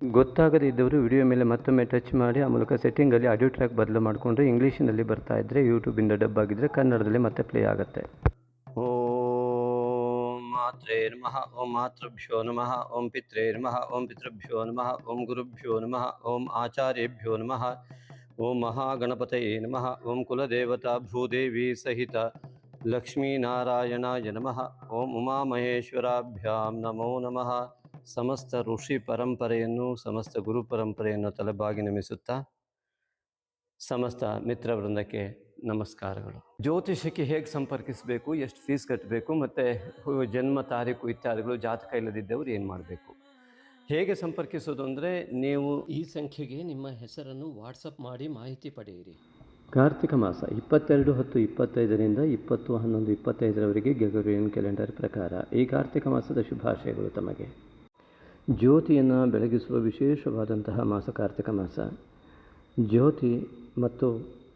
ಗೊತ್ತಾಗದೇ ಇದ್ದವರು ವಿಡಿಯೋ ಮೇಲೆ ಮತ್ತೊಮ್ಮೆ ಟಚ್ ಮಾಡಿ, ಆ ಮೂಲಕ ಸೆಟ್ಟಿಂಗಲ್ಲಿ ಆಡಿಯೋ ಟ್ರ್ಯಾಕ್ ಬದಲು ಮಾಡಿಕೊಂಡು ಇಂಗ್ಲೀಷಿನಲ್ಲಿ ಬರ್ತಾ ಇದ್ದರೆ ಯೂಟ್ಯೂಬಿಂದ ಡಬ್ ಆಗಿದ್ದರೆ ಕನ್ನಡದಲ್ಲಿ ಮತ್ತೆ ಪ್ಲೇ ಆಗುತ್ತೆ. ಓಂ ಮಾತ್ರೇ ನಮಃ, ಓಂ ಮಾತೃಭ್ಯೋ ನಮಃ, ಓಂ ಪಿತ್ರೇ ನಮಃ, ಓಂ ಪಿತೃಭ್ಯೋ ನಮಃ, ಓಂ ಗುರುಭ್ಯೋ ನಮಃ, ಓಂ ಆಚಾರ್ಯೇಭ್ಯೋ ನಮಃ, ಓಂ ಮಹಾಗಣಪತಯೇ ನಮಃ, ಓಂ ಕುಲದೇವತಾ ಭೂದೇವಿ ಸಹಿತ ಲಕ್ಷ್ಮೀನಾರಾಯಣಾಯ ನಮಃ, ಓಂ ಉಮಾಮಹೇಶ್ವರಾಭ್ಯಾಂ ನಮೋ ನಮಃ. ಸಮಸ್ತ ಋಷಿ ಪರಂಪರೆಯನ್ನು ಸಮಸ್ತ ಗುರು ಪರಂಪರೆಯನ್ನು ತಲೆಬಾಗಿ ನಮಿಸುತ್ತಾ ಸಮಸ್ತ ಮಿತ್ರವೃಂದಕ್ಕೆ ನಮಸ್ಕಾರಗಳು. ಜ್ಯೋತಿಷಕ್ಕೆ ಹೇಗೆ ಸಂಪರ್ಕಿಸಬೇಕು ಎಷ್ಟು ಫೀಸ್ ಕಟ್ಟಬೇಕು ಮತ್ತು ಜನ್ಮ ತಾರೀಕು ಇತ್ಯಾದಿಗಳು ಜಾತಕ ಇಲ್ಲದಿದ್ದವರು ಏನು ಮಾಡಬೇಕು? ಹೇಗೆ ಸಂಪರ್ಕಿಸೋದು ಅಂದರೆ ನೀವು ಈ ಸಂಖ್ಯೆಗೆ ನಿಮ್ಮ ಹೆಸರನ್ನು ವಾಟ್ಸಪ್ ಮಾಡಿ ಮಾಹಿತಿ ಪಡೆಯಿರಿ. ಕಾರ್ತಿಕ ಮಾಸ ಇಪ್ಪತ್ತೆರಡು ಹತ್ತು ಇಪ್ಪತ್ತೈದರಿಂದ ಇಪ್ಪತ್ತು ಹನ್ನೊಂದು ಇಪ್ಪತ್ತೈದರವರೆಗೆ ಗೆಗರಿಯನ್ ಕ್ಯಾಲೆಂಡರ್ ಪ್ರಕಾರ ಈ ಕಾರ್ತಿಕ ಮಾಸದ ಶುಭಾಶಯಗಳು ತಮಗೆ. ಜ್ಯೋತಿಯನ್ನು ಬೆಳಗಿಸುವ ವಿಶೇಷವಾದಂತಹ ಮಾಸ ಕಾರ್ತಿಕ ಮಾಸ. ಜ್ಯೋತಿ ಮತ್ತು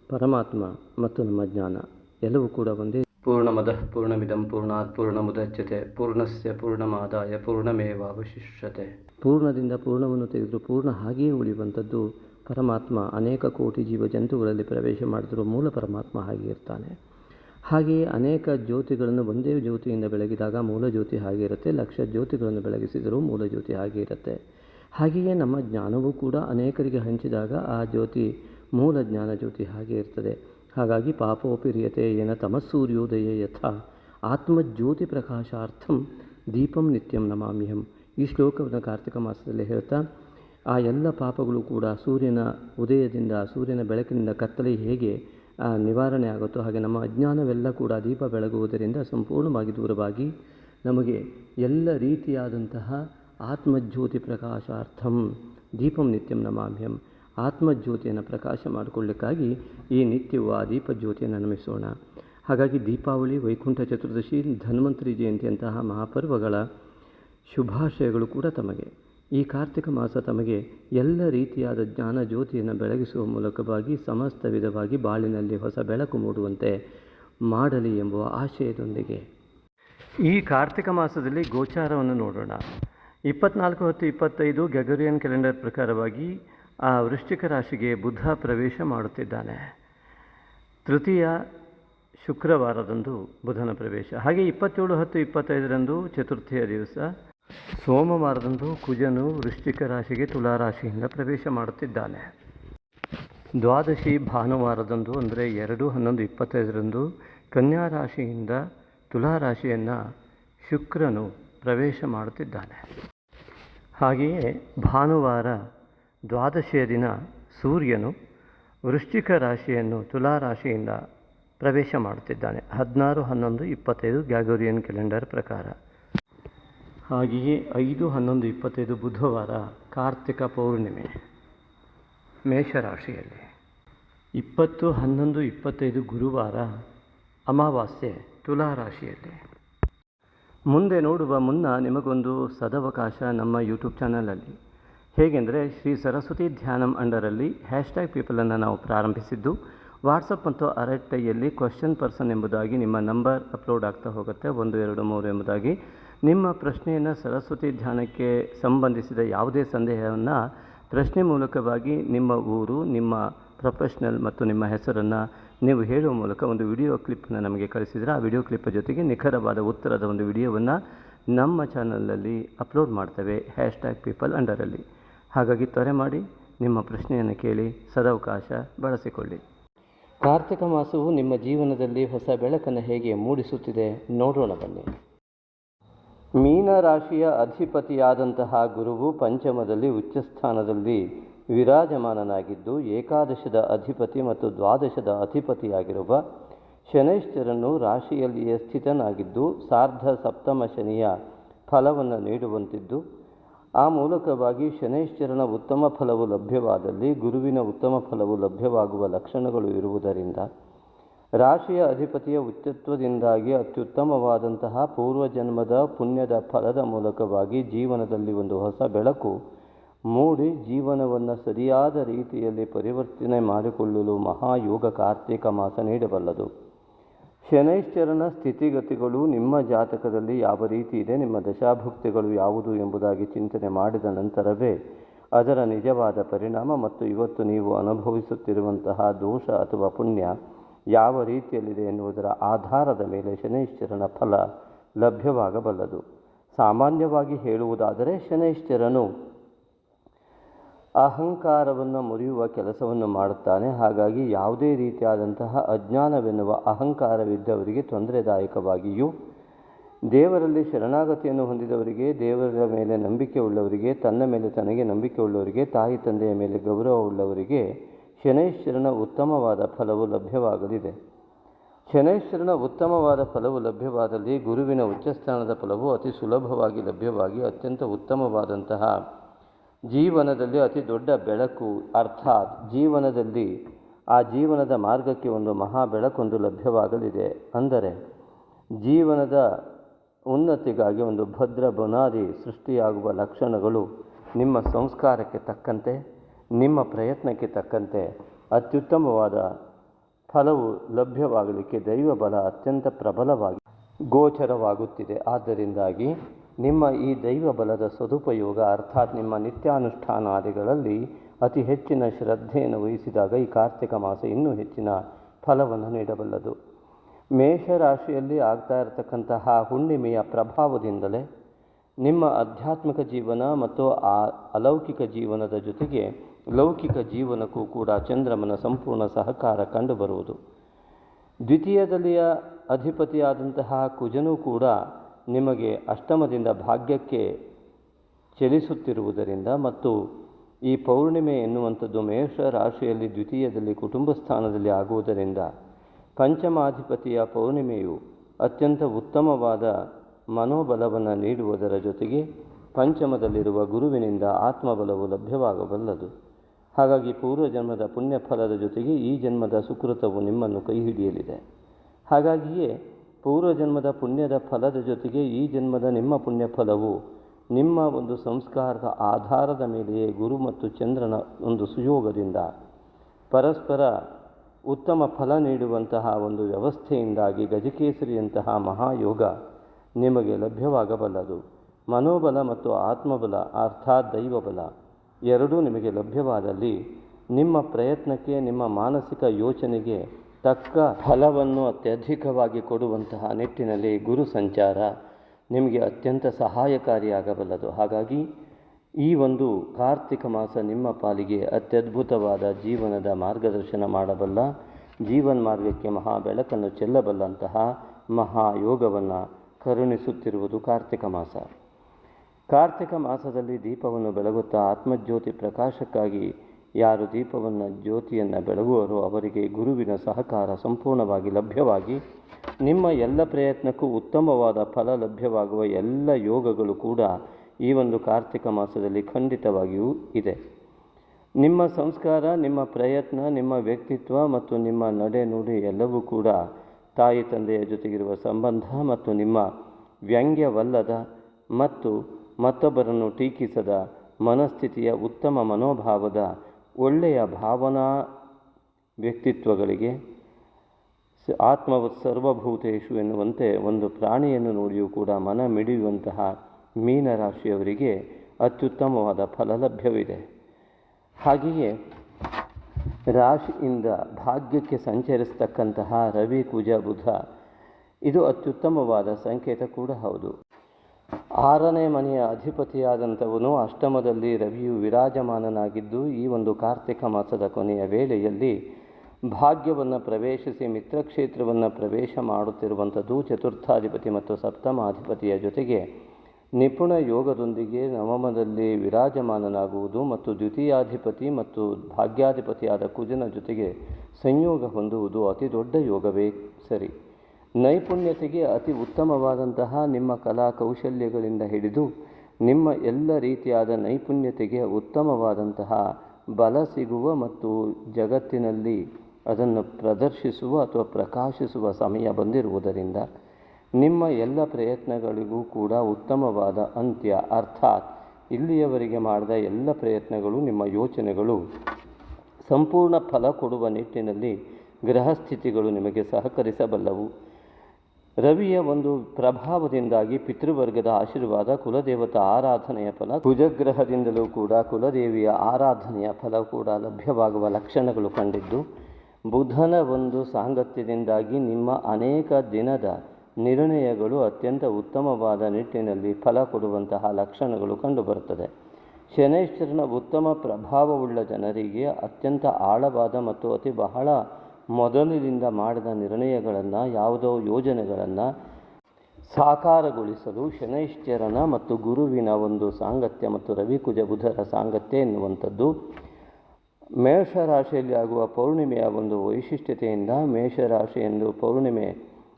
ಪರಮಾತ್ಮ ಮತ್ತು ನಮ್ಮ ಜ್ಞಾನ ಎಲ್ಲವೂ ಕೂಡ ಒಂದೇ. ಪೂರ್ಣಮದ ಪೂರ್ಣಮಿದಂ ಪೂರ್ಣಾತ್ ಪೂರ್ಣಮುದಚ್ಯತೆ ಪೂರ್ಣಸ್ಯ ಪೂರ್ಣಮಾದಾಯ ಪೂರ್ಣಮೇವಾವಶಿಷ್ಯತೆ. ಪೂರ್ಣದಿಂದ ಪೂರ್ಣವನ್ನು ತೆಗೆದು ಪೂರ್ಣ ಹಾಗೆಯೇ ಉಳಿಯುವಂಥದ್ದು ಪರಮಾತ್ಮ ಅನೇಕ ಕೋಟಿ ಜೀವ ಜಂತುಗಳಲ್ಲಿ ಪ್ರವೇಶ ಮಾಡಿದರೂ ಮೂಲ ಪರಮಾತ್ಮ ಹಾಗೆ ಇರ್ತಾನೆ. ಹಾಗೆಯೇ ಅನೇಕ ಜ್ಯೋತಿಗಳನ್ನು ಒಂದೇ ಜ್ಯೋತಿಯಿಂದ ಬೆಳಗಿದಾಗ ಮೂಲ ಜ್ಯೋತಿ ಹಾಗೆ ಇರುತ್ತೆ, ಲಕ್ಷ ಜ್ಯೋತಿಗಳನ್ನು ಬೆಳಗಿಸಿದರೂ ಮೂಲ ಜ್ಯೋತಿ ಹಾಗೆ ಇರುತ್ತೆ. ಹಾಗೆಯೇ ನಮ್ಮ ಜ್ಞಾನವೂ ಕೂಡ ಅನೇಕರಿಗೆ ಹಂಚಿದಾಗ ಆ ಜ್ಯೋತಿ ಮೂಲ ಜ್ಞಾನ ಜ್ಯೋತಿ ಹಾಗೆ ಇರ್ತದೆ. ಹಾಗಾಗಿ ಪಾಪೋಪಿರಿಯತೆ ಏನ ತಮಸ್ಸೂರ್ಯೋದಯ ಯಥಾ, ಆತ್ಮಜ್ಯೋತಿ ಪ್ರಕಾಶಾರ್ಥಂ ದೀಪಂ ನಿತ್ಯಂ ನಮಾಮ್ಯಹಂ. ಈ ಶ್ಲೋಕವನ್ನು ಕಾರ್ತಿಕ ಮಾಸದಲ್ಲಿ ಹೇಳ್ತಾ, ಆ ಎಲ್ಲ ಪಾಪಗಳು ಕೂಡ ಸೂರ್ಯನ ಉದಯದಿಂದ, ಸೂರ್ಯನ ಬೆಳಕಿನಿಂದ ಕತ್ತಲೆ ಹೇಗೆ ನಿವಾರಣೆ ಆಗುತ್ತೋ ಹಾಗೆ ನಮ್ಮ ಅಜ್ಞಾನವೆಲ್ಲ ಕೂಡ ದೀಪ ಬೆಳಗುವುದರಿಂದ ಸಂಪೂರ್ಣವಾಗಿ ದೂರವಾಗಿ ನಮಗೆ ಎಲ್ಲ ರೀತಿಯಾದಂತಹ ಆತ್ಮಜ್ಯೋತಿ ಪ್ರಕಾಶಾರ್ಥಂ, ದೀಪಂ ನಿತ್ಯಂ ನಮಾಭ್ಯಂ ಆತ್ಮಜ್ಯೋತಿಯನ್ನು ಪ್ರಕಾಶ ಮಾಡಿಕೊಳ್ಳಿಕ್ಕಾಗಿ ಈ ನಿತ್ಯವು ಆ ದೀಪಜ್ಯೋತಿಯನ್ನು ನಮಿಸೋಣ. ಹಾಗಾಗಿ ದೀಪಾವಳಿ, ವೈಕುಂಠ ಚತುರ್ದಶಿ, ಧನ್ವಂತರಿ ಜಯಂತಿಯಂತಹ ಮಹಾಪರ್ವಗಳ ಶುಭಾಶಯಗಳು ಕೂಡ ತಮಗೆ. ಈ ಕಾರ್ತಿಕ ಮಾಸ ತಮಗೆ ಎಲ್ಲ ರೀತಿಯಾದ ಜ್ಞಾನ ಜ್ಯೋತಿಯನ್ನು ಬೆಳಗಿಸುವ ಮೂಲಕವಾಗಿ ಸಮಸ್ತ ವಿಧವಾಗಿ ಬಾಳಿನಲ್ಲಿ ಹೊಸ ಬೆಳಕು ಮೂಡುವಂತೆ ಮಾಡಲಿ ಎಂಬುವ ಆಶಯದೊಂದಿಗೆ. ಈ ಕಾರ್ತಿಕ ಮಾಸದಲ್ಲಿ ಗೋಚಾರವನ್ನು ನೋಡೋಣ. ಇಪ್ಪತ್ನಾಲ್ಕು ಹತ್ತು ಇಪ್ಪತ್ತೈದು ಗಗರಿಯನ್ ಕ್ಯಾಲೆಂಡರ್ ಪ್ರಕಾರವಾಗಿ ಆ ವೃಶ್ಚಿಕ ರಾಶಿಗೆ ಬುಧ ಪ್ರವೇಶ ಮಾಡುತ್ತಿದ್ದಾನೆ. ತೃತೀಯ ಶುಕ್ರವಾರದಂದು ಬುಧನ ಪ್ರವೇಶ. ಹಾಗೆ ಇಪ್ಪತ್ತೇಳು ಹತ್ತು ಇಪ್ಪತ್ತೈದರಂದು ಚತುರ್ಥಿಯ ದಿವಸ ಸೋಮವಾರದಂದು ಕುಜನು ವೃಶ್ಚಿಕ ರಾಶಿಗೆ ತುಲಾ ರಾಶಿಯಿಂದ ಪ್ರವೇಶ ಮಾಡುತ್ತಿದ್ದಾನೆ. ದ್ವಾದಶಿ ಭಾನುವಾರದಂದು ಅಂದರೆ ಎರಡು ಹನ್ನೊಂದು ಇಪ್ಪತ್ತೈದರಂದು ಕನ್ಯಾ ರಾಶಿಯಿಂದ ತುಲಾ ರಾಶಿಯನ್ನು ಶುಕ್ರನು ಪ್ರವೇಶ ಮಾಡುತ್ತಿದ್ದಾನೆ. ಹಾಗೆಯೇ ಭಾನುವಾರ ದ್ವಾದಶಿಯ ದಿನ ಸೂರ್ಯನು ವೃಶ್ಚಿಕ ರಾಶಿಯನ್ನು ತುಲಾ ರಾಶಿಯಿಂದ ಪ್ರವೇಶ ಮಾಡುತ್ತಿದ್ದಾನೆ. ಹದಿನಾರು ಹನ್ನೊಂದು ಇಪ್ಪತ್ತೈದು ಗ್ಯಾಗೋರಿಯನ್ ಕ್ಯಾಲೆಂಡರ್ ಪ್ರಕಾರ. ಹಾಗೆಯೇ ಐದು ಹನ್ನೊಂದು ಇಪ್ಪತ್ತೈದು ಬುಧವಾರ ಕಾರ್ತಿಕ ಪೌರ್ಣಿಮೆ, ಮೇಷರಾಶಿಯಲ್ಲಿ. ಇಪ್ಪತ್ತು ಹನ್ನೊಂದು ಇಪ್ಪತ್ತೈದು ಗುರುವಾರ ಅಮಾವಾಸ್ಯೆ ತುಲಾ ರಾಶಿಯಲ್ಲಿ. ಮುಂದೆ ನೋಡುವ ಮುನ್ನ ನಿಮಗೊಂದು ಸದವಕಾಶ ನಮ್ಮ ಯೂಟ್ಯೂಬ್ ಚಾನಲಲ್ಲಿ. ಹೇಗೆಂದರೆ ಶ್ರೀ ಸರಸ್ವತಿ ಧ್ಯಾನಂ ಅಂಡರಲ್ಲಿ ಹ್ಯಾಶ್ಟ್ಯಾಗ್ ಪೀಪಲನ್ನು ನಾವು ಪ್ರಾರಂಭಿಸಿದ್ದು, ವಾಟ್ಸಪ್ ಮತ್ತು ಅರಟ್ಟೈಯಲ್ಲಿ ಕ್ವಶನ್ ಪರ್ಸನ್ ಎಂಬುದಾಗಿ ನಿಮ್ಮ ನಂಬರ್ ಅಪ್ಲೋಡ್ ಆಗ್ತಾ ಹೋಗುತ್ತೆ, ಒಂದು, ಎರಡು, ಮೂರು ಎಂಬುದಾಗಿ. ನಿಮ್ಮ ಪ್ರಶ್ನೆಯನ್ನು ಸರಸ್ವತಿ ಧ್ಯಾನಕ್ಕೆ ಸಂಬಂಧಿಸಿದ ಯಾವುದೇ ಸಂದೇಹವನ್ನು ಪ್ರಶ್ನೆ ಮೂಲಕವಾಗಿ ನಿಮ್ಮ ಊರು, ನಿಮ್ಮ ಪ್ರೊಫೆಷ್ನಲ್ ಮತ್ತು ನಿಮ್ಮ ಹೆಸರನ್ನು ನೀವು ಹೇಳುವ ಮೂಲಕ ಒಂದು ವಿಡಿಯೋ ಕ್ಲಿಪ್ಪನ್ನು ನಮಗೆ ಕಳಿಸಿದರೆ ಆ ವಿಡಿಯೋ ಕ್ಲಿಪ್ ಜೊತೆಗೆ ನಿಖರವಾದ ಉತ್ತರದ ಒಂದು ವಿಡಿಯೋವನ್ನು ನಮ್ಮ ಚಾನಲಲ್ಲಿ ಅಪ್ಲೋಡ್ ಮಾಡ್ತೇವೆ. ಹ್ಯಾಶ್ಟ್ಯಾಗ್ ಪೀಪಲ್ ಅಂಡರಲ್ಲಿ. ಹಾಗಾಗಿ ತ್ವರೆ ಮಾಡಿ ನಿಮ್ಮ ಪ್ರಶ್ನೆಯನ್ನು ಕೇಳಿ ಸದಾವಕಾಶ ಬಳಸಿಕೊಳ್ಳಿ. ಕಾರ್ತಿಕ ಮಾಸವು ನಿಮ್ಮ ಜೀವನದಲ್ಲಿ ಹೊಸ ಬೆಳಕನ್ನು ಹೇಗೆ ಮೂಡಿಸುತ್ತಿದೆ ನೋಡೋಣ ಬನ್ನಿ. ಮೀನರಾಶಿಯ ಅಧಿಪತಿಯಾದಂತಹ ಗುರುವು ಪಂಚಮದಲ್ಲಿ ಉಚ್ಚಸ್ಥಾನದಲ್ಲಿ ವಿರಾಜಮಾನನಾಗಿದ್ದು ಏಕಾದಶದ ಅಧಿಪತಿ ಮತ್ತು ದ್ವಾದಶದ ಅಧಿಪತಿಯಾಗಿರುವ ಶನೈಶ್ಚರನು ರಾಶಿಯಲ್ಲಿಯೇ ಸ್ಥಿತನಾಗಿದ್ದು ಸಾರ್ಧ ಸಪ್ತಮ ಶನಿಯ ಫಲವನ್ನು ನೀಡುವಂತಿದ್ದು, ಆ ಮೂಲಕವಾಗಿ ಶನೈಶ್ಚರನ ಉತ್ತಮ ಫಲವು ಲಭ್ಯವಾದಲ್ಲಿ ಗುರುವಿನ ಉತ್ತಮ ಫಲವು ಲಭ್ಯವಾಗುವ ಲಕ್ಷಣಗಳು ಇರುವುದರಿಂದ ರಾಶಿಯ ಅಧಿಪತಿಯ ಉಚ್ಚತ್ವದಿಂದಾಗಿ ಅತ್ಯುತ್ತಮವಾದಂತಹ ಪೂರ್ವಜನ್ಮದ ಪುಣ್ಯದ ಫಲದ ಮೂಲಕವಾಗಿ ಜೀವನದಲ್ಲಿ ಒಂದು ಹೊಸ ಬೆಳಕು ಮೂಡಿ ಜೀವನವನ್ನು ಸರಿಯಾದ ರೀತಿಯಲ್ಲಿ ಪರಿವರ್ತನೆ ಮಾಡಿಕೊಳ್ಳಲು ಮಹಾಯೋಗ ಕಾರ್ತಿಕ ಮಾಸ ನೀಡಬಲ್ಲದು. ಶನೈಶ್ಚರನ ಸ್ಥಿತಿಗತಿಗಳು ನಿಮ್ಮ ಜಾತಕದಲ್ಲಿ ಯಾವ ರೀತಿ ಇದೆ, ನಿಮ್ಮ ದಶಾಭುಕ್ತಿಗಳು ಯಾವುದು ಎಂಬುದಾಗಿ ಚಿಂತನೆ ಮಾಡಿದ ನಂತರವೇ ಅದರ ನಿಜವಾದ ಪರಿಣಾಮ ಮತ್ತು ಇವತ್ತು ನೀವು ಅನುಭವಿಸುತ್ತಿರುವಂತಹ ದೋಷ ಅಥವಾ ಪುಣ್ಯ ಯಾವ ರೀತಿಯಲ್ಲಿದೆ ಎನ್ನುವುದರ ಆಧಾರದ ಮೇಲೆ ಶನೈಶ್ಚರನ ಫಲ ಲಭ್ಯವಾಗಬಲ್ಲದು. ಸಾಮಾನ್ಯವಾಗಿ ಹೇಳುವುದಾದರೆ ಶನೈಶ್ಚರನು ಅಹಂಕಾರವನ್ನು ಮುರಿಯುವ ಕೆಲಸವನ್ನು ಮಾಡುತ್ತಾನೆ. ಹಾಗಾಗಿ ಯಾವುದೇ ರೀತಿಯಾದಂತಹ ಅಜ್ಞಾನವೆನ್ನುವ ಅಹಂಕಾರವಿದ್ದವರಿಗೆ ತೊಂದರೆದಾಯಕವಾಗಿಯೂ, ದೇವರಲ್ಲಿ ಶರಣಾಗತಿಯನ್ನು ಹೊಂದಿದವರಿಗೆ, ದೇವರ ಮೇಲೆ ನಂಬಿಕೆ ಉಳ್ಳವರಿಗೆ ತನ್ನ ಮೇಲೆ ತನಗೆ ನಂಬಿಕೆ ಉಳ್ಳವರಿಗೆ ತಾಯಿ ತಂದೆಯ ಮೇಲೆ ಗೌರವ ಉಳ್ಳವರಿಗೆ ಶನೈಶ್ವರನ ಉತ್ತಮವಾದ ಫಲವು ಲಭ್ಯವಾಗಲಿದೆ. ಶನೈಶ್ವರನ ಉತ್ತಮವಾದ ಫಲವು ಲಭ್ಯವಾದಲ್ಲಿ ಗುರುವಿನ ಉಚ್ಚಸ್ಥಾನದ ಫಲವು ಅತಿ ಸುಲಭವಾಗಿ ಲಭ್ಯವಾಗಿ ಅತ್ಯಂತ ಉತ್ತಮವಾದಂತಹ ಜೀವನದಲ್ಲಿ ಅತಿ ದೊಡ್ಡ ಬೆಳಕು, ಅರ್ಥಾತ್ ಜೀವನದಲ್ಲಿ ಆ ಜೀವನದ ಮಾರ್ಗಕ್ಕೆ ಒಂದು ಮಹಾ ಬೆಳಕೊಂದು ಲಭ್ಯವಾಗಲಿದೆ. ಅಂದರೆ ಜೀವನದ ಉನ್ನತಿಗಾಗಿ ಒಂದು ಭದ್ರ ಬುನಾದಿ ಸೃಷ್ಟಿಯಾಗುವ ಲಕ್ಷಣಗಳು ನಿಮ್ಮ ಸಂಸ್ಕಾರಕ್ಕೆ ತಕ್ಕಂತೆ ನಿಮ್ಮ ಪ್ರಯತ್ನಕ್ಕೆ ತಕ್ಕಂತೆ ಅತ್ಯುತ್ತಮವಾದ ಫಲವು ಲಭ್ಯವಾಗಲಿಕ್ಕೆ ದೈವ ಬಲ ಅತ್ಯಂತ ಪ್ರಬಲವಾಗಿ ಗೋಚರವಾಗುತ್ತಿದೆ. ಆದ್ದರಿಂದಾಗಿ ನಿಮ್ಮ ಈ ದೈವ ಬಲದ ಸದುಪಯೋಗ ಅರ್ಥಾತ್ ನಿಮ್ಮ ನಿತ್ಯಾನುಷ್ಠಾನಾದಿಗಳಲ್ಲಿ ಅತಿ ಹೆಚ್ಚಿನ ಶ್ರದ್ಧೆಯನ್ನು ವಹಿಸಿದಾಗ ಈ ಕಾರ್ತಿಕ ಮಾಸ ಇನ್ನೂ ಹೆಚ್ಚಿನ ಫಲವನ್ನು ನೀಡಬಲ್ಲದು. ಮೇಷರಾಶಿಯಲ್ಲಿ ಆಗ್ತಾ ಇರತಕ್ಕಂತಹ ಹುಣ್ಣಿಮೆಯ ಪ್ರಭಾವದಿಂದಲೇ ನಿಮ್ಮ ಆಧ್ಯಾತ್ಮಿಕ ಜೀವನ ಮತ್ತು ಆ ಅಲೌಕಿಕ ಜೀವನದ ಜೊತೆಗೆ ಲೌಕಿಕ ಜೀವನಕ್ಕೂ ಕೂಡ ಚಂದ್ರಮನ ಸಂಪೂರ್ಣ ಸಹಕಾರ ಕಂಡುಬರುವುದು. ದ್ವಿತೀಯದಲ್ಲಿಯ ಅಧಿಪತಿಯಾದಂತಹ ಕುಜನೂ ಕೂಡ ನಿಮಗೆ ಅಷ್ಟಮದಿಂದ ಭಾಗ್ಯಕ್ಕೆ ಚಲಿಸುತ್ತಿರುವುದರಿಂದ ಮತ್ತು ಈ ಪೌರ್ಣಿಮೆ ಎನ್ನುವಂಥದ್ದು ಮೇಷ ರಾಶಿಯಲ್ಲಿ ದ್ವಿತೀಯದಲ್ಲಿ ಕುಟುಂಬ ಸ್ಥಾನದಲ್ಲಿ ಆಗುವುದರಿಂದ ಪಂಚಮಾಧಿಪತಿಯ ಪೌರ್ಣಿಮೆಯು ಅತ್ಯಂತ ಉತ್ತಮವಾದ ಮನೋಬಲವನ್ನು ನೀಡುವುದರ ಜೊತೆಗೆ ಪಂಚಮದಲ್ಲಿರುವ ಗುರುವಿನಿಂದ ಆತ್ಮಬಲವು ಲಭ್ಯವಾಗಬಲ್ಲದು. ಹಾಗಾಗಿ ಪೂರ್ವಜನ್ಮದ ಪುಣ್ಯಫಲದ ಜೊತೆಗೆ ಈ ಜನ್ಮದ ಸುಕೃತವು ನಿಮ್ಮನ್ನು ಕೈ ಹಿಡಿಯಲಿದೆ ಹಾಗಾಗಿಯೇ ಪೂರ್ವಜನ್ಮದ ಪುಣ್ಯದ ಫಲದ ಜೊತೆಗೆ ಈ ಜನ್ಮದ ನಿಮ್ಮ ಪುಣ್ಯಫಲವು ನಿಮ್ಮ ಒಂದು ಸಂಸ್ಕಾರದ ಆಧಾರದ ಮೇಲೆಯೇ ಗುರು ಮತ್ತು ಚಂದ್ರನ ಒಂದು ಸುಯೋಗದಿಂದ ಪರಸ್ಪರ ಉತ್ತಮ ಫಲ ನೀಡುವಂತಹ ಒಂದು ವ್ಯವಸ್ಥೆಯಿಂದಾಗಿ ಗಜಕೇಸರಿಯಂತಹ ಮಹಾಯೋಗ ನಿಮಗೆ ಲಭ್ಯವಾಗಬಲ್ಲದು. ಮನೋಬಲ ಮತ್ತು ಆತ್ಮಬಲ ಅರ್ಥಾತ್ ದೈವಬಲ ಎರಡೂ ನಿಮಗೆ ಲಭ್ಯವಾದಲ್ಲಿ ನಿಮ್ಮ ಪ್ರಯತ್ನಕ್ಕೆ, ನಿಮ್ಮ ಮಾನಸಿಕ ಯೋಚನೆಗೆ ತಕ್ಕ ಫಲವನ್ನು ಅತ್ಯಧಿಕವಾಗಿ ಕೊಡುವಂತಹ ನಿಟ್ಟಿನಲ್ಲಿ ಗುರು ಸಂಚಾರ ನಿಮಗೆ ಅತ್ಯಂತ ಸಹಾಯಕಾರಿಯಾಗಬಲ್ಲದು. ಹಾಗಾಗಿ ಈ ಒಂದು ಕಾರ್ತಿಕ ಮಾಸ ನಿಮ್ಮ ಪಾಲಿಗೆ ಅತ್ಯದ್ಭುತವಾದ ಜೀವನದ ಮಾರ್ಗದರ್ಶನ ಮಾಡಬಲ್ಲ ಜೀವನ್ ಮಾರ್ಗಕ್ಕೆ ಮಹಾ ಬೆಳಕನ್ನು ಚೆಲ್ಲಬಲ್ಲಂತಹ ಮಹಾಯೋಗವನ್ನು ಕರುಣಿಸುತ್ತಿರುವುದು ಕಾರ್ತಿಕ ಮಾಸ. ಕಾರ್ತಿಕ ಮಾಸದಲ್ಲಿ ದೀಪವನ್ನು ಬೆಳಗುತ್ತಾ ಆತ್ಮಜ್ಯೋತಿ ಪ್ರಕಾಶಕ್ಕಾಗಿ ಯಾರು ದೀಪವನ್ನು, ಜ್ಯೋತಿಯನ್ನು ಬೆಳಗುವರೋ ಅವರಿಗೆ ಗುರುವಿನ ಸಹಕಾರ ಸಂಪೂರ್ಣವಾಗಿ ಲಭ್ಯವಾಗಿ, ನಿಮ್ಮ ಎಲ್ಲ ಪ್ರಯತ್ನಕ್ಕೂ ಉತ್ತಮವಾದ ಫಲ ಲಭ್ಯವಾಗುವ ಎಲ್ಲ ಯೋಗಗಳು ಕೂಡ ಈ ಒಂದು ಕಾರ್ತಿಕ ಮಾಸದಲ್ಲಿ ಖಂಡಿತವಾಗಿಯೂ ಇದೆ. ನಿಮ್ಮ ಸಂಸ್ಕಾರ, ನಿಮ್ಮ ಪ್ರಯತ್ನ, ನಿಮ್ಮ ವ್ಯಕ್ತಿತ್ವ ಮತ್ತು ನಿಮ್ಮ ನಡೆ ನುಡಿ ಎಲ್ಲವೂ ಕೂಡ ತಾಯಿ ತಂದೆಯ ಜೊತೆಗಿರುವ ಸಂಬಂಧ ಮತ್ತು ನಿಮ್ಮ ವ್ಯಂಗ್ಯವಲ್ಲದ ಮತ್ತು ಮತ್ತೊಬ್ಬರನ್ನು ಟೀಕಿಸದ ಮನಸ್ಥಿತಿಯ ಉತ್ತಮ ಮನೋಭಾವದ ಒಳ್ಳೆಯ ಭಾವನಾ ವ್ಯಕ್ತಿತ್ವಗಳಿಗೆ ಆತ್ಮವ ಸರ್ವಭೂತೇಶು ಎನ್ನುವಂತೆ ಒಂದು ಪ್ರಾಣಿಯನ್ನು ನೋಡಿಯೂ ಕೂಡ ಮನ ಮಿಡಿಯುವಂತಹ ಮೀನರಾಶಿಯವರಿಗೆ ಅತ್ಯುತ್ತಮವಾದ ಫಲ ಲಭ್ಯವಿದೆ ಹಾಗೆಯೇ ರಾಶಿಯಿಂದ ಭಾಗ್ಯಕ್ಕೆ ಸಂಚರಿಸತಕ್ಕಂತಹ ರವಿ, ಕುಜ, ಬುಧ. ಇದು ಅತ್ಯುತ್ತಮವಾದ ಸಂಕೇತ ಕೂಡ ಹೌದು. ಆರನೇ ಮನೆಯ ಅಧಿಪತಿಯಾದಂಥವನು ಅಷ್ಟಮದಲ್ಲಿ ರವಿಯು ವಿರಾಜಮಾನನಾಗಿದ್ದು, ಈ ಒಂದು ಕಾರ್ತಿಕ ಮಾಸದ ಕೊನೆಯ ವೇಳೆಯಲ್ಲಿ ಭಾಗ್ಯವನ್ನು ಪ್ರವೇಶಿಸಿ ಮಿತ್ರಕ್ಷೇತ್ರವನ್ನು ಪ್ರವೇಶ ಮಾಡುತ್ತಿರುವಂಥದ್ದು ಚತುರ್ಥಾಧಿಪತಿ ಮತ್ತು ಸಪ್ತಮಾಧಿಪತಿಯ ಜೊತೆಗೆ ನಿಪುಣ ಯೋಗದೊಂದಿಗೆ ನವಮದಲ್ಲಿ ವಿರಾಜಮಾನನಾಗುವುದು ಮತ್ತು ದ್ವಿತೀಯಾಧಿಪತಿ ಮತ್ತು ಭಾಗ್ಯಾಧಿಪತಿಯಾದ ಕುಜನ ಜೊತೆಗೆ ಸಂಯೋಗ ಹೊಂದುವುದು ಅತಿ ದೊಡ್ಡ ಯೋಗವೇ. ಸರಿ. ನೈಪುಣ್ಯತೆಗೆ ಅತಿ ಉತ್ತಮವಾದಂತಹ ನಿಮ್ಮ ಕಲಾ ಕೌಶಲ್ಯಗಳಿಂದ ಹಿಡಿದು ನಿಮ್ಮ ಎಲ್ಲ ರೀತಿಯಾದ ನೈಪುಣ್ಯತೆಗೆ ಉತ್ತಮವಾದಂತಹ ಬಲ ಸಿಗುವ ಮತ್ತು ಜಗತ್ತಿನಲ್ಲಿ ಅದನ್ನು ಪ್ರದರ್ಶಿಸುವ ಅಥವಾ ಪ್ರಕಾಶಿಸುವ ಸಮಯ ಬಂದಿರುವುದರಿಂದ ನಿಮ್ಮ ಎಲ್ಲ ಪ್ರಯತ್ನಗಳಿಗೂ ಕೂಡ ಉತ್ತಮವಾದ ಅಂತ್ಯ, ಅರ್ಥಾತ್ ಇಲ್ಲಿಯವರೆಗೆ ಮಾಡಿದ ಎಲ್ಲ ಪ್ರಯತ್ನಗಳು, ನಿಮ್ಮ ಯೋಚನೆಗಳು ಸಂಪೂರ್ಣ ಫಲ ಕೊಡುವ ನಿಟ್ಟಿನಲ್ಲಿ ಗ್ರಹಸ್ಥಿತಿಗಳು ನಿಮಗೆ ಸಹಕರಿಸಬಲ್ಲವು. ರವಿಯ ಒಂದು ಪ್ರಭಾವದಿಂದಾಗಿ ಪಿತೃವರ್ಗದ ಆಶೀರ್ವಾದ, ಕುಲದೇವತಾ ಆರಾಧನೆಯ ಫಲ ಕುಜಗ್ರಹದಿಂದಲೂ ಕೂಡ ಕುಲದೇವಿಯ ಆರಾಧನೆಯ ಫಲ ಕೂಡ ಲಭ್ಯವಾಗುವ ಲಕ್ಷಣಗಳು ಕಂಡಿದ್ದು, ಬುಧನ ಒಂದು ಸಾಂಗತ್ಯದಿಂದಾಗಿ ನಿಮ್ಮ ಅನೇಕ ದಿನದ ನಿರ್ಣಯಗಳು ಅತ್ಯಂತ ಉತ್ತಮವಾದ ನಿಟ್ಟಿನಲ್ಲಿ ಫಲ ಕೊಡುವಂತಹ ಲಕ್ಷಣಗಳು ಕಂಡುಬರುತ್ತದೆ. ಶನೈಶ್ವರನ ಉತ್ತಮ ಪ್ರಭಾವವುಳ್ಳ ಜನರಿಗೆ ಅತ್ಯಂತ ಆಳವಾದ ಮತ್ತು ಅತಿ ಬಹಳ ಮೊದಲಿನಿಂದ ಮಾಡಿದ ನಿರ್ಣಯಗಳನ್ನು, ಯಾವುದೋ ಯೋಜನೆಗಳನ್ನು ಸಾಕಾರಗೊಳಿಸಲು ಶನೈಶ್ಚರನ ಮತ್ತು ಗುರುವಿನ ಒಂದು ಸಾಂಗತ್ಯ ಮತ್ತು ರವಿಕುಜ ಬುಧರ ಸಾಂಗತ್ಯ ಎನ್ನುವಂಥದ್ದು ಮೇಷರಾಶಿಯಲ್ಲಿ ಆಗುವ ಪೌರ್ಣಿಮೆಯ ಒಂದು ವೈಶಿಷ್ಟ್ಯತೆಯಿಂದ ಮೇಷರಾಶಿ ಎಂದು ಪೌರ್ಣಿಮೆ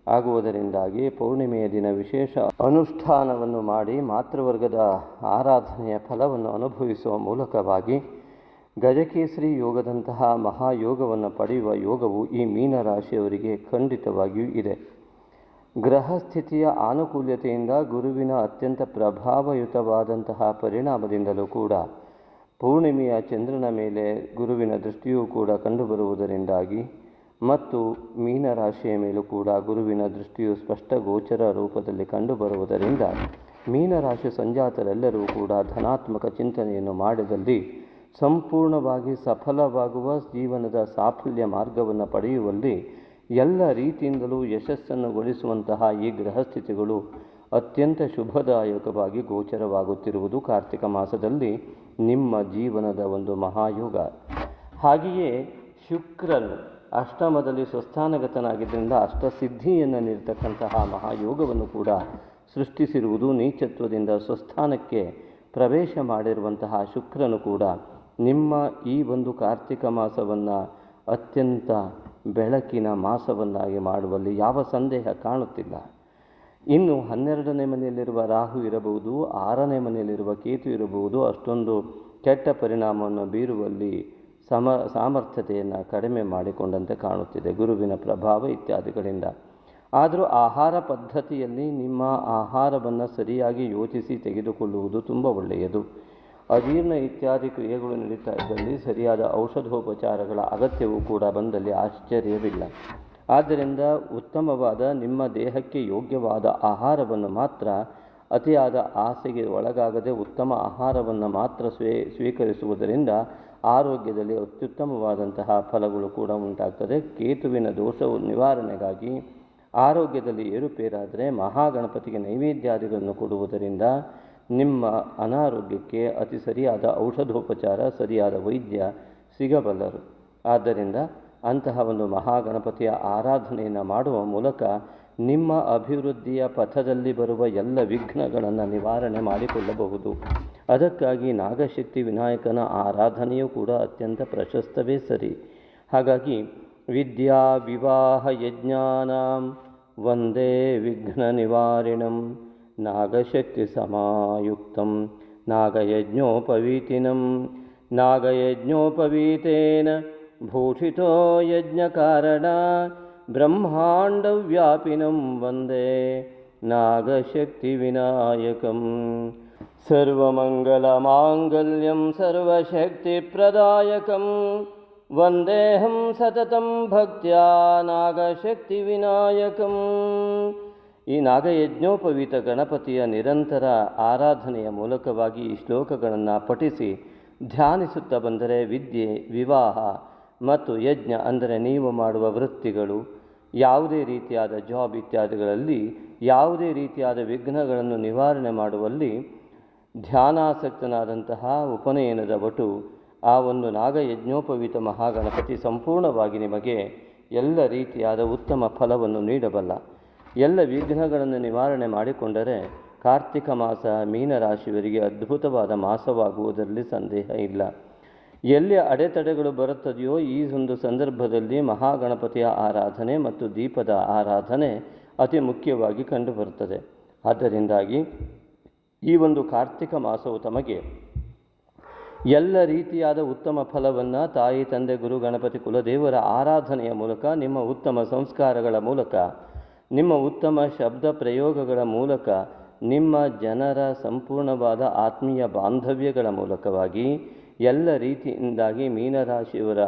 ಆಗುವುದರಿಂದಾಗಿ ಪೌರ್ಣಿಮೆಯ ದಿನ ವಿಶೇಷ ಅನುಷ್ಠಾನವನ್ನು ಮಾಡಿ ಮಾತೃವರ್ಗದ ಆರಾಧನೆಯ ಫಲವನ್ನು ಅನುಭವಿಸುವ ಮೂಲಕವಾಗಿ ಗಜಕೇಸರಿ ಯೋಗದಂತಹ ಮಹಾಯೋಗವನ್ನು ಪಡೆಯುವ ಯೋಗವು ಈ ಮೀನರಾಶಿಯವರಿಗೆ ಖಂಡಿತವಾಗಿಯೂ ಇದೆ. ಗ್ರಹಸ್ಥಿತಿಯ ಆನುಕೂಲ್ಯತೆಯಿಂದ ಗುರುವಿನ ಅತ್ಯಂತ ಪ್ರಭಾವಯುತವಾದಂತಹ ಪರಿಣಾಮದಿಂದಲೂ ಕೂಡ ಪೌರ್ಣಿಮೆಯ ಚಂದ್ರನ ಮೇಲೆ ಗುರುವಿನ ದೃಷ್ಟಿಯೂ ಕೂಡ ಕಂಡುಬರುವುದರಿಂದಾಗಿ ಮತ್ತು ಮೀನರಾಶಿಯ ಮೇಲೂ ಕೂಡ ಗುರುವಿನ ದೃಷ್ಟಿಯು ಸ್ಪಷ್ಟ ಗೋಚರ ರೂಪದಲ್ಲಿ ಕಂಡುಬರುವುದರಿಂದ ಮೀನರಾಶಿ ಸಂಜಾತರೆಲ್ಲರೂ ಕೂಡ ಧನಾತ್ಮಕ ಚಿಂತನೆಯನ್ನು ಮಾಡಿದಲ್ಲಿ ಸಂಪೂರ್ಣವಾಗಿ ಸಫಲವಾಗುವ ಜೀವನದ ಸಾಫಲ್ಯ ಮಾರ್ಗವನ್ನು ಪಡೆಯುವಲ್ಲಿ ಎಲ್ಲ ರೀತಿಯಿಂದಲೂ ಯಶಸ್ಸನ್ನು ಗಳಿಸುವಂತಹ ಈ ಗ್ರಹಸ್ಥಿತಿಗಳು ಅತ್ಯಂತ ಶುಭದಾಯಕವಾಗಿ ಗೋಚರವಾಗುತ್ತಿರುವುದು ಕಾರ್ತಿಕ ಮಾಸದಲ್ಲಿ ನಿಮ್ಮ ಜೀವನದ ಒಂದು ಮಹಾಯೋಗ. ಹಾಗೆಯೇ ಶುಕ್ರನು ಅಷ್ಟಮದಲ್ಲಿ ಸ್ವಸ್ಥಾನಗತನಾಗಿದ್ದರಿಂದ ಅಷ್ಟಸಿದ್ಧಿಯನ್ನು ನೀಡತಕ್ಕಂತಹ ಮಹಾಯೋಗವನ್ನು ಕೂಡ ಸೃಷ್ಟಿಸಿರುವುದು ನೀಚತ್ವದಿಂದ ಸ್ವಸ್ಥಾನಕ್ಕೆ ಪ್ರವೇಶ ಮಾಡಿರುವಂತಹ ಶುಕ್ರನು ಕೂಡ ನಿಮ್ಮ ಈ ಒಂದು ಕಾರ್ತಿಕ ಮಾಸವನ್ನು ಅತ್ಯಂತ ಬೆಳಕಿನ ಮಾಸವನ್ನಾಗಿ ಮಾಡುವಲ್ಲಿ ಯಾವ ಸಂದೇಹ ಕಾಣುತ್ತಿಲ್ಲ. ಇನ್ನು ಹನ್ನೆರಡನೇ ಮನೆಯಲ್ಲಿರುವ ರಾಹು ಇರಬಹುದು, ಆರನೇ ಮನೆಯಲ್ಲಿರುವ ಕೇತು ಇರಬಹುದು, ಅಷ್ಟೊಂದು ಕೆಟ್ಟ ಪರಿಣಾಮವನ್ನು ಬೀರುವಲ್ಲಿ ಸಮ ಸಾಮರ್ಥ್ಯತೆಯನ್ನು ಕಡಿಮೆ ಮಾಡಿಕೊಂಡಂತೆ ಕಾಣುತ್ತಿದೆ. ಗುರುವಿನ ಪ್ರಭಾವ ಇತ್ಯಾದಿಗಳಿಂದ. ಆದರೂ ಆಹಾರ ಪದ್ಧತಿಯಲ್ಲಿ ನಿಮ್ಮ ಆಹಾರವನ್ನು ಸರಿಯಾಗಿ ಯೋಚಿಸಿ ತೆಗೆದುಕೊಳ್ಳುವುದು ತುಂಬ ಒಳ್ಳೆಯದು. ಅಜೀರ್ಣ ಇತ್ಯಾದಿ ಕ್ರಿಯೆಗಳು ನಡೀತಾ ಇದ್ದಲ್ಲಿ ಸರಿಯಾದ ಔಷಧೋಪಚಾರಗಳ ಅಗತ್ಯವೂ ಕೂಡ ಬಂದಲ್ಲಿ ಆಶ್ಚರ್ಯವಿಲ್ಲ. ಆದ್ದರಿಂದ ಉತ್ತಮವಾದ ನಿಮ್ಮ ದೇಹಕ್ಕೆ ಯೋಗ್ಯವಾದ ಆಹಾರವನ್ನು ಮಾತ್ರ, ಅತಿಯಾದ ಆಸೆಗೆ ಒಳಗಾಗದೆ ಉತ್ತಮ ಆಹಾರವನ್ನು ಮಾತ್ರ ಸ್ವೀ, ಸ್ವೀಕರಿಸುವುದರಿಂದ ಆರೋಗ್ಯದಲ್ಲಿ ಅತ್ಯುತ್ತಮವಾದಂತಹ ಫಲಗಳು ಕೂಡ ಉಂಟಾಗ್ತದೆ. ಕೇತುವಿನ ದೋಷವು ನಿವಾರಣೆಗಾಗಿ ಆರೋಗ್ಯದಲ್ಲಿ ಏರುಪೇರಾದರೆ ಮಹಾಗಣಪತಿಗೆ ನೈವೇದ್ಯಾದಿಗಳನ್ನು ಕೊಡುವುದರಿಂದ ನಿಮ್ಮ ಅನಾರೋಗ್ಯಕ್ಕೆ ಅತಿ ಸರಿಯಾದ ಔಷಧೋಪಚಾರ, ಸರಿಯಾದ ವೈದ್ಯ ಸಿಗಬಲ್ಲರು. ಆದ್ದರಿಂದ ಅಂತಹ ಒಂದು ಮಹಾಗಣಪತಿಯ ಆರಾಧನೆಯನ್ನು ಮಾಡುವ ಮೂಲಕ ನಿಮ್ಮ ಅಭಿವೃದ್ಧಿಯ ಪಥದಲ್ಲಿ ಬರುವ ಎಲ್ಲ ವಿಘ್ನಗಳನ್ನು ನಿವಾರಣೆ ಮಾಡಿಕೊಳ್ಳಬಹುದು. ಅದಕ್ಕಾಗಿ ನಾಗಶಕ್ತಿ ವಿನಾಯಕನ ಆರಾಧನೆಯೂ ಕೂಡ ಅತ್ಯಂತ ಪ್ರಶಸ್ತವೇ ಸರಿ ಹಾಗಾಗಿ ವಿದ್ಯಾ ವಿವಾಹ ಯಜ್ಞಾನಾಂ ವಂದೇ ವಿಘ್ನ ನಿವಾರಿಣಂ ನಾಗಶಕ್ತಿ ಸಮಾಯುಕ್ತಂ ನಾಗಯಜ್ಞೋಪವೀತಿನಂ ನಾಗಯಜ್ಞೋಪವೀತೇನ ಭೂಷಿತೋ ಯಜ್ಞಕಾರಣ ಬ್ರಹ್ಮಾಂಡವ್ಯಾಪಿನಂ ವಂದೇ ನಾಗಶಕ್ತಿವಿನಾಯಕಂ ಸರ್ವಮಂಗಲಮಾಂಗಲ್ಯಂ ಸರ್ವಶಕ್ತಿಪ್ರದಾಯಕಂ ವಂದೇಹಂ ಸತತಂ ಭಕ್ತ್ಯಾ ನಾಗಶಕ್ತಿವಿನಾಯಕಂ ಈ ನಾಗಯಜ್ಞೋಪವೀತ ಗಣಪತಿಯ ನಿರಂತರ ಆರಾಧನೆಯ ಮೂಲಕವಾಗಿ ಈ ಶ್ಲೋಕಗಳನ್ನು ಪಠಿಸಿ ಧ್ಯಾನಿಸುತ್ತಾ ಬಂದರೆ ವಿದ್ಯೆ, ವಿವಾಹ ಮತ್ತು ಯಜ್ಞ ಅಂದರೆ ನೀವು ಮಾಡುವ ವೃತ್ತಿಗಳು, ಯಾವುದೇ ರೀತಿಯಾದ ಜಾಬ್ ಇತ್ಯಾದಿಗಳಲ್ಲಿ, ಯಾವುದೇ ರೀತಿಯಾದ ವಿಘ್ನಗಳನ್ನು ನಿವಾರಣೆ ಮಾಡುವಲ್ಲಿ ಧ್ಯಾನಾಸಕ್ತನಾದಂತಹ ಉಪನಯನದ ಬಟು ಆ ಒಂದು ನಾಗಯಜ್ಞೋಪವೀತ ಮಹಾಗಣಪತಿ ಸಂಪೂರ್ಣವಾಗಿ ನಿಮಗೆ ಎಲ್ಲ ರೀತಿಯಾದ ಉತ್ತಮ ಫಲವನ್ನು ನೀಡಬಲ್ಲ. ಎಲ್ಲ ವಿಘ್ನಗಳನ್ನು ನಿವಾರಣೆ ಮಾಡಿಕೊಂಡರೆ ಕಾರ್ತಿಕ ಮಾಸ ಮೀನರಾಶಿಯವರಿಗೆ ಅದ್ಭುತವಾದ ಮಾಸವಾಗುವುದರಲ್ಲಿ ಸಂದೇಹ ಇಲ್ಲ. ಎಲ್ಲಿ ಅಡೆತಡೆಗಳು ಬರುತ್ತದೆಯೋ ಈ ಒಂದು ಸಂದರ್ಭದಲ್ಲಿ ಮಹಾಗಣಪತಿಯ ಆರಾಧನೆ ಮತ್ತು ದೀಪದ ಆರಾಧನೆ ಅತಿ ಮುಖ್ಯವಾಗಿ ಕಂಡುಬರುತ್ತದೆ. ಆದ್ದರಿಂದಾಗಿ ಈ ಒಂದು ಕಾರ್ತಿಕ ಮಾಸವು ತಮಗೆ ಎಲ್ಲ ರೀತಿಯಾದ ಉತ್ತಮ ಫಲವನ್ನು ತಾಯಿ, ತಂದೆ, ಗುರು, ಗಣಪತಿ, ಕುಲದೇವರ ಆರಾಧನೆಯ ಮೂಲಕ, ನಿಮ್ಮ ಉತ್ತಮ ಸಂಸ್ಕಾರಗಳ ಮೂಲಕ, ನಿಮ್ಮ ಉತ್ತಮ ಶಬ್ದ ಪ್ರಯೋಗಗಳ ಮೂಲಕ, ನಿಮ್ಮ ಜನರ ಸಂಪೂರ್ಣವಾದ ಆತ್ಮೀಯ ಬಾಂಧವ್ಯಗಳ ಮೂಲಕವಾಗಿ ಎಲ್ಲ ರೀತಿಯಿಂದಾಗಿ ಮೀನರಾಶಿಯವರ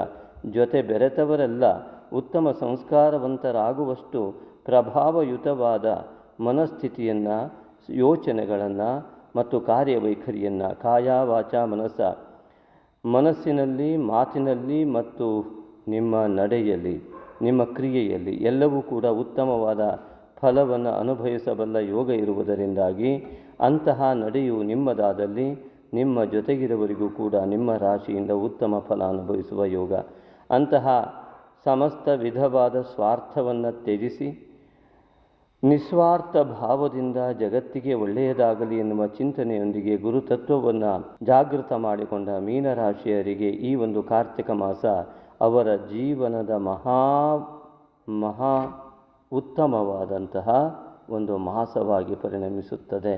ಜೊತೆ ಬೆರೆತವರೆಲ್ಲ ಉತ್ತಮ ಸಂಸ್ಕಾರವಂತರಾಗುವಷ್ಟು ಪ್ರಭಾವಯುತವಾದ ಮನಸ್ಥಿತಿಯನ್ನು ಯೋಚನೆಗಳನ್ನು ಮತ್ತು ಕಾರ್ಯವೈಖರಿಯನ್ನು ಕಾಯ ವಾಚ ಮನಸ್ಸ. ಮನಸ್ಸಿನಲ್ಲಿ, ಮಾತಿನಲ್ಲಿ ಮತ್ತು ನಿಮ್ಮ ನಡೆಯಲ್ಲಿ, ನಿಮ್ಮ ಕ್ರಿಯೆಯಲ್ಲಿ ಎಲ್ಲವೂ ಕೂಡ ಉತ್ತಮವಾದ ಫಲವನ್ನು ಅನುಭವಿಸಬಲ್ಲ ಯೋಗ ಇರುವುದರಿಂದಾಗಿ ಅಂತಹ ನಡೆಯು ನಿಮ್ಮದಾದಲ್ಲಿ ನಿಮ್ಮ ಜೊತೆಗಿರುವವರಿಗೂ ಕೂಡ ನಿಮ್ಮ ರಾಶಿಯಿಂದ ಉತ್ತಮ ಫಲ ಅನುಭವಿಸುವ ಯೋಗ. ಅಂತಹ ಸಮಸ್ತ ವಿಧವಾದ ಸ್ವಾರ್ಥವನ್ನು ತ್ಯಜಿಸಿ ನಿಸ್ವಾರ್ಥ ಭಾವದಿಂದ ಜಗತ್ತಿಗೆ ಒಳ್ಳೆಯದಾಗಲಿ ಎನ್ನುವ ಚಿಂತನೆಯೊಂದಿಗೆ ಗುರುತತ್ವವನ್ನು ಜಾಗೃತ ಮಾಡಿಕೊಂಡ ಮೀನರಾಶಿಯರಿಗೆ ಈ ಒಂದು ಕಾರ್ತಿಕ ಮಾಸ ಅವರ ಜೀವನದ ಮಹಾ ಮಹಾ ಉತ್ತಮವಾದಂತಹ ಒಂದು ಮಾಸವಾಗಿ ಪರಿಣಮಿಸುತ್ತದೆ.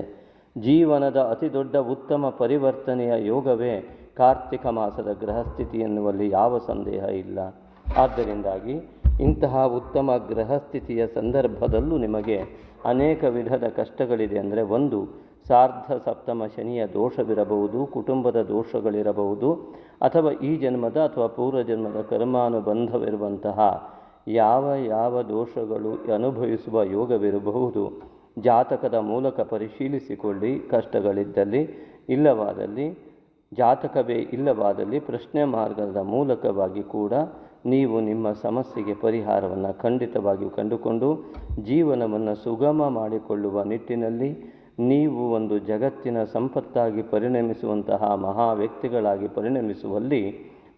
ಜೀವನದ ಅತಿ ದೊಡ್ಡ ಉತ್ತಮ ಪರಿವರ್ತನೆಯ ಯೋಗವೇ ಕಾರ್ತಿಕ ಮಾಸದ ಗ್ರಹಸ್ಥಿತಿ ಎನ್ನುವಲ್ಲಿ ಯಾವ ಸಂದೇಹ ಇಲ್ಲ. ಆದ್ದರಿಂದಾಗಿ ಇಂತಹ ಉತ್ತಮ ಗ್ರಹಸ್ಥಿತಿಯ ಸಂದರ್ಭದಲ್ಲೂ ನಿಮಗೆ ಅನೇಕ ವಿಧದ ಕಷ್ಟಗಳಿದೆ ಅಂದರೆ ಒಂದು, ಸಾರ್ಧ ಸಪ್ತಮ ಶನಿಯ ದೋಷವಿರಬಹುದು, ಕುಟುಂಬದ ದೋಷಗಳಿರಬಹುದು, ಅಥವಾ ಈ ಜನ್ಮದ ಅಥವಾ ಪೂರ್ವಜನ್ಮದ ಕರ್ಮಾನುಬಂಧವಿರುವಂತಹ ಯಾವ ಯಾವ ದೋಷಗಳು ಅನುಭವಿಸುವ ಯೋಗವಿರಬಹುದು, ಜಾತಕದ ಮೂಲಕ ಪರಿಶೀಲಿಸಿಕೊಳ್ಳಿ, ಕಷ್ಟಗಳಿದ್ದಲ್ಲಿ ಇಲ್ಲವಾದಲ್ಲಿ, ಜಾತಕವೇ ಇಲ್ಲವಾದಲ್ಲಿ ಪ್ರಶ್ನೆ ಮಾರ್ಗದ ಮೂಲಕವಾಗಿ ಕೂಡ ನೀವು ನಿಮ್ಮ ಸಮಸ್ಯೆಗೆ ಪರಿಹಾರವನ್ನು ಖಂಡಿತವಾಗಿಯೂ ಕಂಡುಕೊಂಡು ಜೀವನವನ್ನು ಸುಗಮ ಮಾಡಿಕೊಳ್ಳುವ ನಿಟ್ಟಿನಲ್ಲಿ ನೀವು ಒಂದು ಜಗತ್ತಿನ ಸಂಪತ್ತಾಗಿ ಪರಿಣಮಿಸುವಂತಹ ಮಹಾ ವ್ಯಕ್ತಿಗಳಾಗಿ ಪರಿಣಮಿಸುವಲ್ಲಿ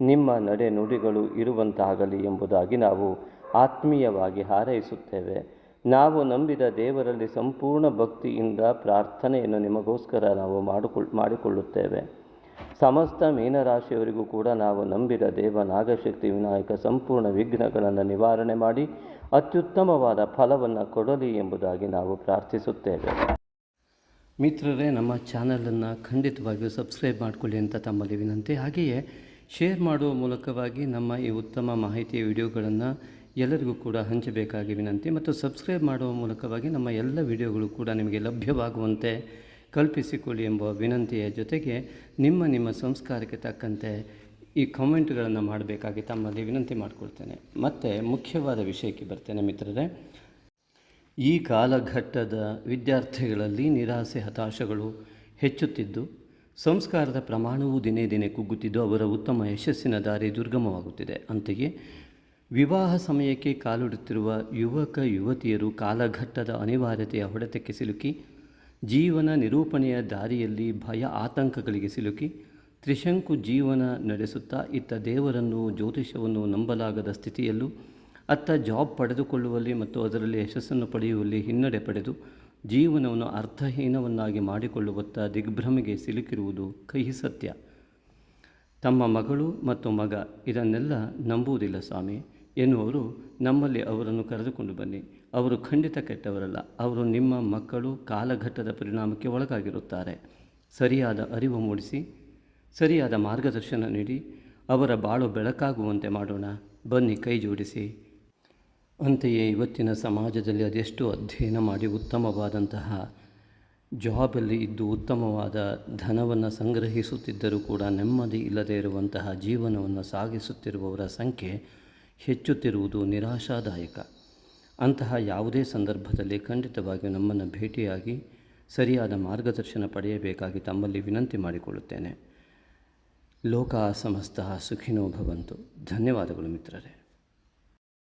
ನಿಮ್ಮ ನಡೆ ನುಡಿಗಳು ಇರುವಂತಾಗಲಿ ಎಂಬುದಾಗಿ ನಾವು ಆತ್ಮೀಯವಾಗಿ ಹಾರೈಸುತ್ತೇವೆ. ನಾವು ನಂಬಿದ ದೇವರಲ್ಲಿ ಸಂಪೂರ್ಣ ಭಕ್ತಿಯಿಂದ ಪ್ರಾರ್ಥನೆಯನ್ನು ನಿಮಗೋಸ್ಕರ ನಾವು ಮಾಡಿಕೊಳ್ಳ ಮಾಡಿಕೊಳ್ಳುತ್ತೇವೆ. ಸಮಸ್ತ ಮೀನರಾಶಿಯವರಿಗೂ ಕೂಡ ನಾವು ನಂಬಿದ ದೇವ ನಾಗಶಕ್ತಿ ವಿನಾಯಕ ಸಂಪೂರ್ಣ ವಿಘ್ನಗಳನ್ನು ನಿವಾರಣೆ ಮಾಡಿ ಅತ್ಯುತ್ತಮವಾದ ಫಲವನ್ನು ಕೊಡಲಿ ಎಂಬುದಾಗಿ ನಾವು ಪ್ರಾರ್ಥಿಸುತ್ತೇವೆ. ಮಿತ್ರರೇ, ನಮ್ಮ ಚಾನಲನ್ನು ಖಂಡಿತವಾಗಿಯೂ ಸಬ್ಸ್ಕ್ರೈಬ್ ಮಾಡಿಕೊಳ್ಳಿ ಅಂತ ತಮ್ಮಲ್ಲಿ ವಿನಂತಿ. ಹಾಗೆಯೇ ಶೇರ್ ಮಾಡುವ ಮೂಲಕವಾಗಿ ನಮ್ಮ ಈ ಉತ್ತಮ ಮಾಹಿತಿಯ ವಿಡಿಯೋಗಳನ್ನು ಎಲ್ಲರಿಗೂ ಕೂಡ ಹಂಚಬೇಕಾಗಿ ವಿನಂತಿ. ಮತ್ತು ಸಬ್ಸ್ಕ್ರೈಬ್ ಮಾಡುವ ಮೂಲಕವಾಗಿ ನಮ್ಮ ಎಲ್ಲ ವಿಡಿಯೋಗಳು ಕೂಡ ನಿಮಗೆ ಲಭ್ಯವಾಗುವಂತೆ ಕಲ್ಪಿಸಿಕೊಳ್ಳಿ ಎಂಬ ವಿನಂತಿಯ ಜೊತೆಗೆ ನಿಮ್ಮ ನಿಮ್ಮ ಸಂಸ್ಕಾರಕ್ಕೆ ತಕ್ಕಂತೆ ಈ ಕಾಮೆಂಟ್ಗಳನ್ನು ಮಾಡಬೇಕಾಗಿ ತಮ್ಮಲ್ಲಿ ವಿನಂತಿ ಮಾಡಿಕೊಳ್ತೇನೆ. ಮತ್ತು ಮುಖ್ಯವಾದ ವಿಷಯಕ್ಕೆ ಬರ್ತೇನೆ ಮಿತ್ರರೇ. ಈ ಕಾಲಘಟ್ಟದ ವಿದ್ಯಾರ್ಥಿಗಳಲ್ಲಿ ನಿರಾಸೆ, ಹತಾಶಗಳು ಹೆಚ್ಚುತ್ತಿದ್ದು, ಸಂಸ್ಕಾರದ ಪ್ರಮಾಣವು ದಿನೇ ದಿನೇ ಕುಗ್ಗುತ್ತಿದ್ದು, ಅವರ ಉತ್ತಮ ಯಶಸ್ಸಿನ ದಾರಿ ದುರ್ಗಮವಾಗುತ್ತಿದೆ. ಅಂತೆಯೇ, ವಿವಾಹ ಸಮಯಕ್ಕೆ ಕಾಲುಡುತ್ತಿರುವ ಯುವಕ, ಯುವತಿಯರು ಕಾಲಘಟ್ಟದ ಅನಿವಾರ್ಯತೆಯ ಹೊಡೆತಕ್ಕೆ ಸಿಲುಕಿ ಜೀವನ ನಿರೂಪಣೆಯ ದಾರಿಯಲ್ಲಿ ಭಯ ಆತಂಕಗಳಿಗೆ ಸಿಲುಕಿ ತ್ರಿಶಂಕು ಜೀವನ ನಡೆಸುತ್ತಾ ಇತ್ತ ದೇವರನ್ನು ಜ್ಯೋತಿಷವನ್ನು ನಂಬಲಾಗದ ಸ್ಥಿತಿಯಲ್ಲೂ ಅತ್ತ ಜಾಬ್ ಪಡೆದುಕೊಳ್ಳುವಲ್ಲಿ ಮತ್ತು ಅದರಲ್ಲಿ ಯಶಸ್ಸನ್ನು ಪಡೆಯುವಲ್ಲಿ ಹಿನ್ನಡೆ ಪಡೆದು ಜೀವನವನ್ನು ಅರ್ಥಹೀನವನ್ನಾಗಿ ಮಾಡಿಕೊಳ್ಳುವತ್ತ ದಿಗ್ಭ್ರಮೆಗೆ ಸಿಲುಕಿರುವುದು ಕಹಿ ಸತ್ಯ. ತಮ್ಮ ಮಗಳು ಮತ್ತು ಮಗ ಇದನ್ನೆಲ್ಲ ನಂಬುವುದಿಲ್ಲ ಸ್ವಾಮಿ ಎನ್ನುವರು ನಮ್ಮಲ್ಲಿ ಅವರನ್ನು ಕರೆದುಕೊಂಡು ಬನ್ನಿ. ಅವರು ಖಂಡಿತ ಕೆಟ್ಟವರಲ್ಲ. ಅವರು ನಿಮ್ಮ ಮಕ್ಕಳು ಕಾಲಘಟ್ಟದ ಪರಿಣಾಮಕ್ಕೆ ಒಳಗಾಗಿರುತ್ತಾರೆ. ಸರಿಯಾದ ಅರಿವು ಮೂಡಿಸಿ, ಸರಿಯಾದ ಮಾರ್ಗದರ್ಶನ ನೀಡಿ, ಅವರ ಬಾಳು ಬೆಳಕಾಗುವಂತೆ ಮಾಡೋಣ. ಬನ್ನಿ ಕೈ ಜೋಡಿಸಿ. ಅಂತೆಯೇ ಇವತ್ತಿನ ಸಮಾಜದಲ್ಲಿ ಅದೆಷ್ಟು ಅಧ್ಯಯನ ಮಾಡಿ ಉತ್ತಮವಾದಂತಹ, ಜಾಬಲ್ಲಿ ಇದ್ದು ಉತ್ತಮವಾದ ಧನವನ್ನು ಸಂಗ್ರಹಿಸುತ್ತಿದ್ದರೂ ಕೂಡ ನೆಮ್ಮದಿ ಇಲ್ಲದೇ ಇರುವಂತಹ ಜೀವನವನ್ನು ಸಾಗಿಸುತ್ತಿರುವವರ ಸಂಖ್ಯೆ ಹೆಚ್ಚುತ್ತಿರುವುದು ನಿರಾಶಾದಾಯಕ. ಅಂತಹ ಯಾವುದೇ ಸಂದರ್ಭದಲ್ಲಿ ಖಂಡಿತವಾಗಿಯೂ ನಮ್ಮನ್ನು ಭೇಟಿಯಾಗಿ ಸರಿಯಾದ ಮಾರ್ಗದರ್ಶನ ಪಡೆಯಬೇಕಾಗಿ ತಮ್ಮಲ್ಲಿ ವಿನಂತಿ ಮಾಡಿಕೊಳ್ಳುತ್ತೇನೆ. ಲೋಕ ಸಮಸ್ತ ಸುಖಿನೋ ಭವಂತು. ಧನ್ಯವಾದಗಳು ಮಿತ್ರರೇ.